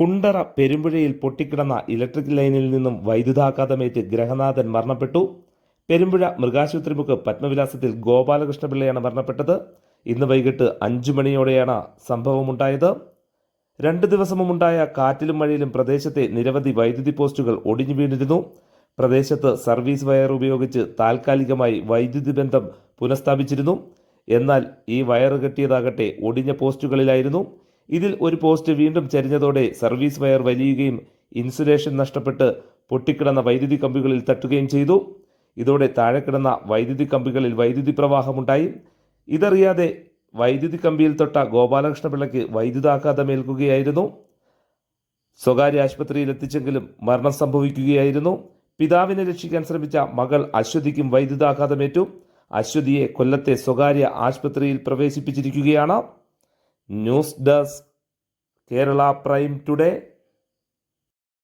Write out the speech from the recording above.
Kundara പെരുമ്പുഴയിൽ പൊട്ടിക്കിടന്ന electric ലൈനിൽ നിന്നും വൈദ്യുതാഘാതമേറ്റ് ഗ്രഹനാഥൻ മരണപ്പെട്ടു. പെരുമ്പുഴ മൃഗാശുപത്രി മുക്ക് പത്മവിലാസത്തിൽ ഗോപാലകൃഷ്ണപിള്ളയാണ് മരണപ്പെട്ടത്. ഇന്ന് വൈകിട്ട് അഞ്ചു മണിയോടെയാണ് സംഭവമുണ്ടായത്. രണ്ട് ദിവസം മുമ്പുണ്ടായ കാറ്റിലും മഴയിലും പ്രദേശത്തെ നിരവധി വൈദ്യുതി പോസ്റ്റുകൾ ഒടിഞ്ഞു വീണിരുന്നു. പ്രദേശത്ത് സർവീസ് വയർ ഉപയോഗിച്ച് താൽക്കാലികമായി വൈദ്യുതി ബന്ധം പുനഃസ്ഥാപിച്ചിരുന്നു. എന്നാൽ ഈ വയർ കെട്ടിയതാകട്ടെ ഒടിഞ്ഞ പോസ്റ്റുകളിലായിരുന്നു. ഇതിൽ ഒരു പോസ്റ്റ് വീണ്ടും ചരിഞ്ഞതോടെ സർവീസ് വയർ വലിയുകയും ഇൻസുലേഷൻ നഷ്ടപ്പെട്ട് പൊട്ടിക്കിടന്ന വൈദ്യുതി കമ്പികളിൽ തട്ടുകയും ചെയ്തു. ഇതോടെ താഴെ കിടന്ന വൈദ്യുതി കമ്പികളിൽ വൈദ്യുതി പ്രവാഹമുണ്ടായി. ഇതറിയാതെ വൈദ്യുതി കമ്പിയിൽ തൊട്ട ഗോപാലകൃഷ്ണപിള്ളയ്ക്ക് വൈദ്യുതാഘാതമേൽക്കുകയായിരുന്നു. സ്വകാര്യ ആശുപത്രിയിൽ എത്തിച്ചെങ്കിലും മരണം സംഭവിക്കുകയായിരുന്നു. പിതാവിനെ രക്ഷിക്കാൻ ശ്രമിച്ച മകൾ അശ്വതിക്കും വൈദ്യുതാഘാതമേറ്റു. അശ്വതിയെ കൊല്ലത്തെ സ്വകാര്യ ആശുപത്രിയിൽ പ്രവേശിപ്പിച്ചിരിക്കുകയാണ്. news desk Kerala prime today